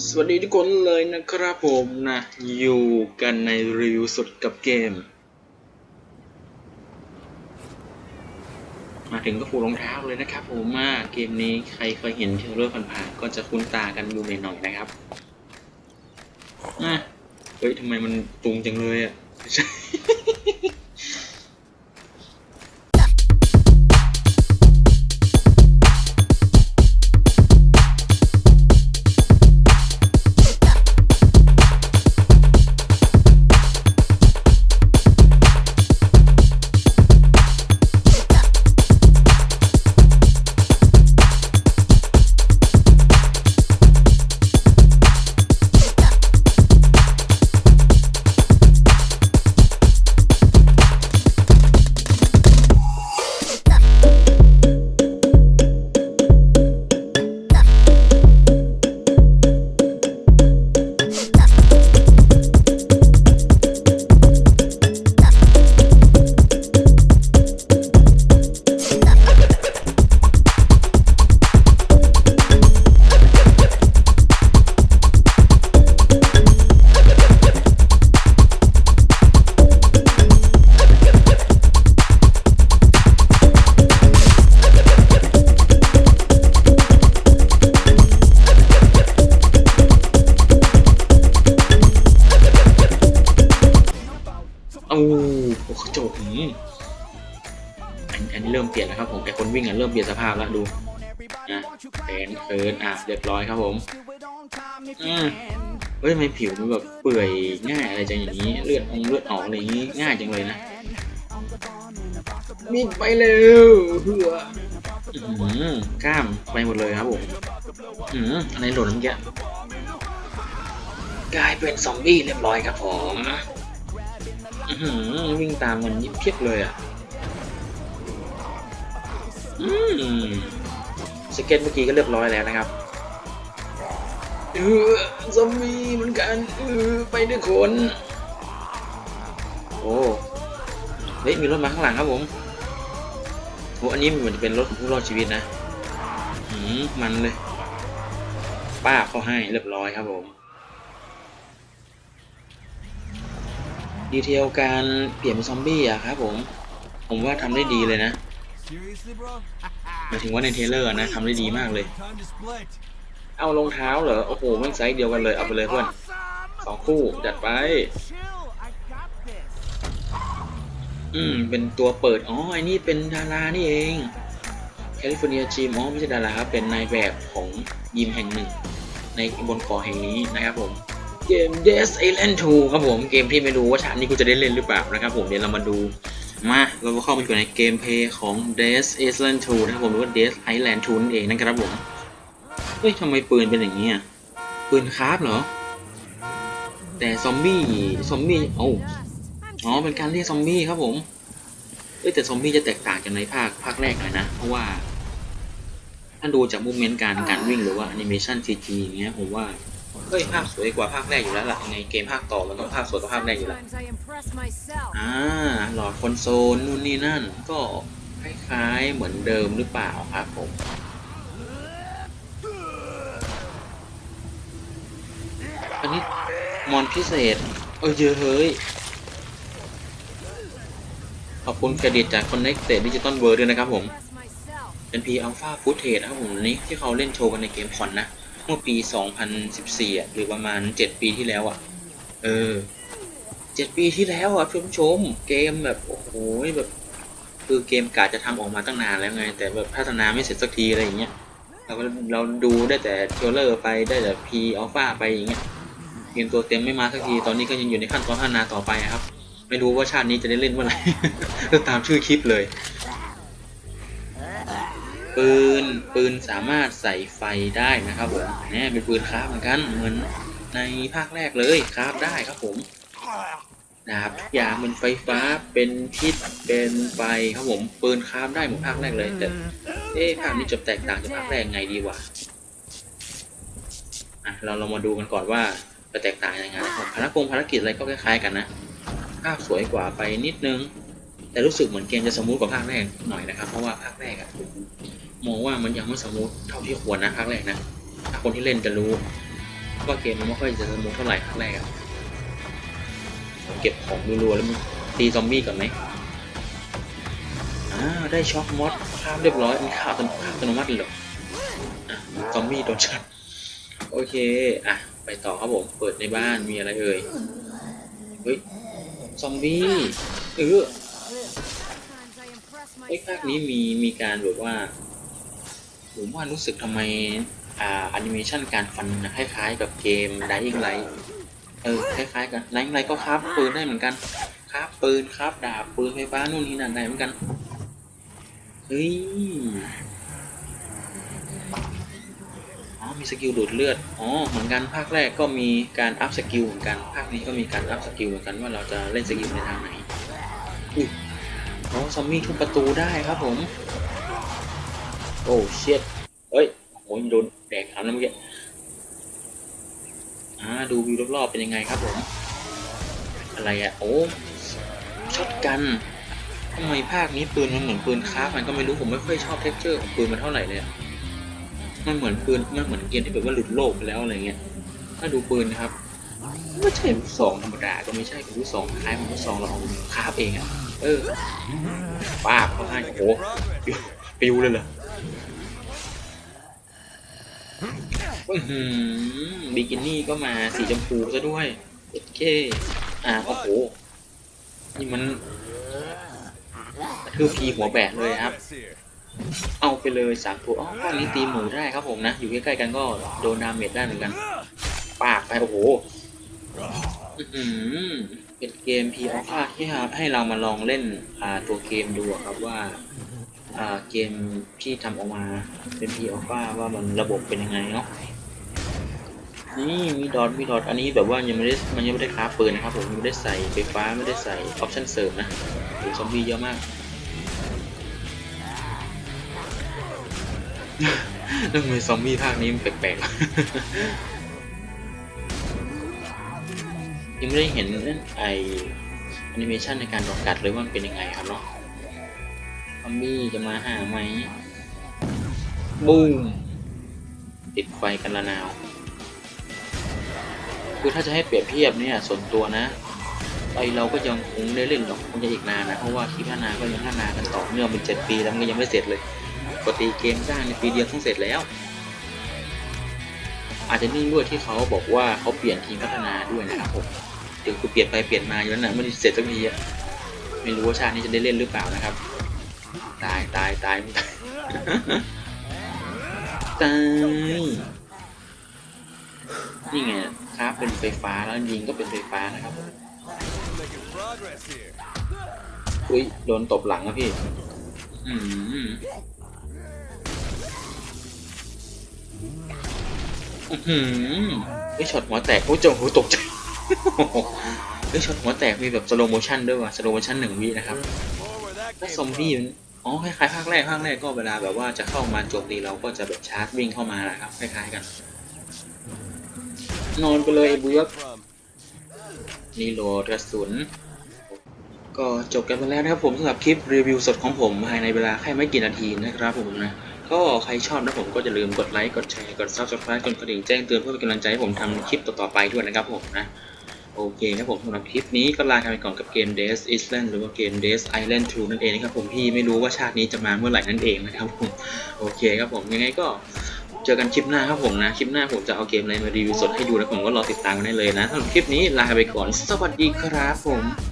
สวัสดีทุกคนเลยนะครับผมนะ อยู่กันในรีวิวสดกับเกม มาถึงก็ฟูรองเท้าเลยนะครับผมมาเกมนี้ใครเคยเห็นเทเลอร์ผ่านๆก็จะคุ้นตากันอยู่หน่อยๆนะครับอะเฮ้ยทำไมมันตุงจังเลยอะไม่ใช่ อ้โหจบหืมอันอันนี้เริ่มเปลี่ยนแล้วครับผมไอคนวิ่งอะเริ่มเปลี่ยนสภาพแล้วดูอะแขนเคินอะเรียบร้อยครับผมอืมเฮ้ยทำไมผิวมันแบบเปื่อยง่ายอะไรจังอย่างนี้เลือดออกเลือดออกอะไรอย่างนี้ง่ายจังเลยนะมิดไปเร็วเหืออื้อหือกล้ามไปหมดเลยครับผมอืมอะไรหล่นเมื่อกี้กลายเป็นซอมบี้เรียบร้อยครับผมอื้อหือ วิ่งตามมันยิบเพียบเลยอะอืมสเก็ตเมื่อกี้ก็เรียบร้อยแล้วนะครับเออซอมบี้เหมือนกันเออไปด้วยคนโอ้เฮ้ยมีรถมาข้างหลังครับผมโอ้อันนี้เหมือนจะเป็นรถของผู้รอดชีวิตนะหืมมันเลย ป้าเขาให้เรียบร้อยครับผม ดีเทลการเปลี่ยนเป็นซอมบี้อะครับผม ผมว่าทำได้ดีเลยนะ Seriously, bro? หมายถึงว่าในเทรลเลอร์อะนะทำได้ดีมากเลย Time to split. เอารองเท้าเหรอ โอ้โหแมันไซส์เดียวกันเลย เอาไปเลยเพื่อนสองคู่จัดไป Chill, I got this. อืม เป็นตัวเปิด อ๋อไอ้นี่เป็นดารานี่เองแคลิฟอร์เนียจีมอ๋อไม่ใช่ดาราครับ เป็นนายแบบของยิมแห่งหนึ่ง ในบนเกาะแห่งนี้นะครับผม เกม Death Island 2 ครับผม เกมที่ไม่รู้ว่าชาตินี้กูจะได้เล่นหรือเปล่านะครับผมเดี๋ยวเรามาดู มาเราก็เข้ามาอยู่ในเกมเพย์ของ Death Island 2 นะครับผมหรือว่า Death Island 2นั่นเองนะครับผม เฮ้ยทำไมปืนเป็นอย่างนี้อะ ปืนคราฟเหรอ แต่ซอมบี้ ซอมบี้เอ้าอ๋อ เป็นการเรียกซอมบี้ครับผม เอ้ยแต่ซอมบี้จะแตกต่างจากในภาคภาคแรกหน่อยนะ เพราะว่า ถ้าดูจากมูเมนต์การการวิ่งหรือว่าแอนิเมชันซีจีอย่างเงี้ยผมว่า เฮ้ยภาพสวยกว่าภาคแรกอยู่แล้วล่ะยังไงเกมภาคต่อมันต้องภาพสวยกว่าภาคแรกอยู่แล้วอ่าหลอดคอนโซลนู่นนี่นั่นก็คล้ายๆเหมือนเดิมหรือเปล่าครับผมอันนี้มอนพิเศษ เออเยอะเฮ้ย ขอบคุณเครดิตจาก Connected Digital World ด้วยนะครับผม เป็น P Alpha Footage นะครับผมนนี้ที่เขาเล่นโชว์กันในเกมคอนนะ เมื่อปี 2014อะหรือประมาณ 7 ปีที่แล้วอะ เออ 7 ปีที่แล้วอะชมชมๆเกมแบบ โอ้โหแบบคือเกมกาจะทำออกมาตั้งนานแล้วไง แต่แบบพัฒนาไม่เสร็จสักทีอะไรอย่างเงี้ยเราก็เราดูได้แต่เทรลเลอร์ไปได้แต่ P Alpha ไปอย่างเงี้ยเกมตัวเต็มไม่มาสักทีตอนนี้ก็ยังอยู่ในขั้นตอนพัฒนาต่อไปครับ ไม่รู้ว่าชาตินี้จะได้เล่นเมื่อไหร่ตามชื่อคลิปเลย ปืนปืนสามารถใส่ไฟได้นะครับผมเนี่ยเป็นปืนคราฟเหมือนกันเหมือนในภาคแรกเลยคราฟได้ครับผมดาบทุกอย่างเป็นไฟฟ้าเป็นพิษเป็นไฟครับผมปืนคราฟได้เหมือนภาคแรกเลยแต่เอ๊ะภาคนี้จะแตกต่างจากภาคแรกไงดีวะอะเราเรามาดูกันก่อนว่าจะแตกต่างยังไงครับภารกงภารกิจอะไรก็คล้ายๆกันนะภาพสวยกว่าไปนิดนึง แต่รู้สึกเหมือนเกมจะสมูทกว่าภาคแรกหน่อยนะครับ เพราะว่าภาคแรกอะผม มองว่ามันยังไม่สมูทเท่าที่ควรนะภาคแรกนะ ถ้าคนที่เล่นจะรู้ว่าเกมมันไม่ค่อยจะสมูทเท่าไหร่ครั้งแรกอะผมเก็บของรัวๆแล้วมันตีซอมบี้ก่อนไหมอ่าได้ช็อกมอสข้ามเรียบร้อยมีข้าวอัตโนอัตโนมัติเลยซอมบี้โดนช็อตโอเค อะ ไปต่อครับผม เปิดในบ้านมีอะไรเอ่ย เฮ้ย ซอมบี้ เออไอ้ภาคนี้มีมีการแบบว่า ผมว่ารู้สึกทำไม อ่าแอนิเมชันการฟันนะคล้ายๆ กับเกม Dying Light เออคล้ายๆกัน Dying Light ก็คราฟปืนได้เหมือนกันคราฟปืนคราฟดาบปืนไฟฟ้านู่นนี่นั่นได้เหมือนกัน เฮ้ยอ๋อมีสกิลดูดเลือด อ๋อ เหมือนกันภาคแรกก็มีการอัพสกิลเหมือนกัน ภาคนี้ก็มีการอัพสกิลเหมือนกันว่าเราจะเล่นสกิลในทางไหนอุ้ยอ๋อซอมบี้ทุบประตูได้ครับผม โอ้เชียดเอ้ยโอ้ยโดนแดกขามแล้วเมื่อกี้อ่าดูวิวรอบๆเป็นยังไงครับผมอะไรอะ่ะโอ้ช็อตกันทำไมภาคนี้ปืนมันเหมือนปืนคราฟมันก็ไม่รู้ผมไม่ค่อยชอบเท็กเจอร์ของปืนมันเท่าไหร่เลยมันเหมือนปืนมันเหมือนเกมที่แบบว่าหลุดโลกไปแล้วอะไรเงี้ยถ้าดูปืนนะครับไม่ใช่ลูกซองธรรมดาก็ไม่ใช่เป็นลูกซองคล้ายๆลูกซองเราเอาคราฟเองอะเออป้าบเขาให้โอ้ปิวเลยเหรอ บิกินี่ก็มาสีชมพูซะด้วยโอเคอ่าโอ้โหนี่มันกระทืบพีหัวแบกเลยครับ เอาไปเลยสามตัวอ๋อภาคนี้ตีหมูได้ครับผมนะ อยู่ใกล้ๆกันก็โดนดาเมจได้เหมือนกัน ปากไปโอ้โหอื้อหือเป็นเกมพีอัลฟาที่ให้เรามาลองเล่นตัวเกมดูครับว่า เกมที่ทำออกมาเป็นพีอัลฟาว่ามันระบบเป็นยังไงเนาะนี่มีดอทมีดอทอันนี้แบบว่ายังไม่ได้มันยังไม่ได้คราฟปืนนะครับผมยังไม่ได้ใส่ไฟฟ้าไม่ได้ใส่ออปชั่นเสริมนะโอ้ซอมบี้เยอะมากเรื่องมือซอมบี้ภาคนี้มันแปลกๆยังไม่ได้เห็นไอแอนิเมชันในการโดนกัดเลยว่ามันเป็นยังไงครับเนาะ ซอมบี้จะมาหาไหมบูมติดไฟกันละนาว คือถ้าจะให้เปรียบเทียบเนี่ยส่วนตัวนะไอเราก็ยังคงได้เล่นหรอกคงจะอีกนานนะเพราะว่าคลิปพัฒนาก็ยังพัฒนากันต่อเนื่องเป็นเจ็ดปีแล้วมันยังไม่เสร็จเลยปกติเกมสร้างในปีเดียวต้องเสร็จแล้ว อาจจะนิ่งด้วยที่เขาบอกว่าเขาเปลี่ยนทีมพัฒนาด้วยนะครับผมถึงคือเปลี่ยนไปเปลี่ยนมาอยู่นั่นนะไม่ได้เสร็จสักทีอะไม่รู้ว่าชาตินี้จะได้เล่นหรือเปล่านะครับ ตายตายตายตายตายนี่ไงครับเป็นไฟฟ้าแล้วยิงก็เป็นไฟฟ้านะครับ Making progress here. อุ้ยโดนตบหลังอะพี่ อืมอื้อหือไอยช็อตหัวแตกโอ้ยเจ้าหูตกใจไอยช็อตหัวแตกมีแบบสโลโมชั่นด้วยว่ะสโลโมชั่นหนึ่งวินะครับ More where that ถ้า came ซอมบี้มัน อ๋อคล้ายๆภาคแรกภาคแรกก็เวลาแบบว่าจะเข้ามาโจมตีเราก็จะแบบชาร์จวิ่งเข้ามาแหละครับคล้ายๆกัน นอนไปเลยไอ้เบือก from. รีโหลดกระสุน ก็จบกันไปแล้วนะครับผมสำหรับคลิปรีวิวสดของผมภายในเวลาแค่ไม่กี่นาทีนะครับผมนะก็ใครชอบนะผมก็อย่าลืมกดไลค์กดแชร์กด subscribe กดกระดิ่งแจ้งเตือนเพื่อเป็นกำลังใจให้ผมทำคลิปต่อๆไปด้วยนะครับผมนะ โอเคครับผมสำหรับคลิปนี้ก็ลากันไปก่อนกับเกม Days Island หรือว่าเกม Days Island 2 นั่นเองนะครับผมพี่ไม่รู้ว่าชาตินี้จะมาเมื่อไหร่นั่นเองนะครับผมโอเคครับผมยังไงก็เจอกันคลิปหน้าครับผมนะ คลิปหน้าผมจะเอาเกมอะไรมารีวิวสดให้ดูนะผมก็รอติดตามกันได้เลยนะสำหรับคลิปนี้ลาไปก่อน สวัสดีครับผม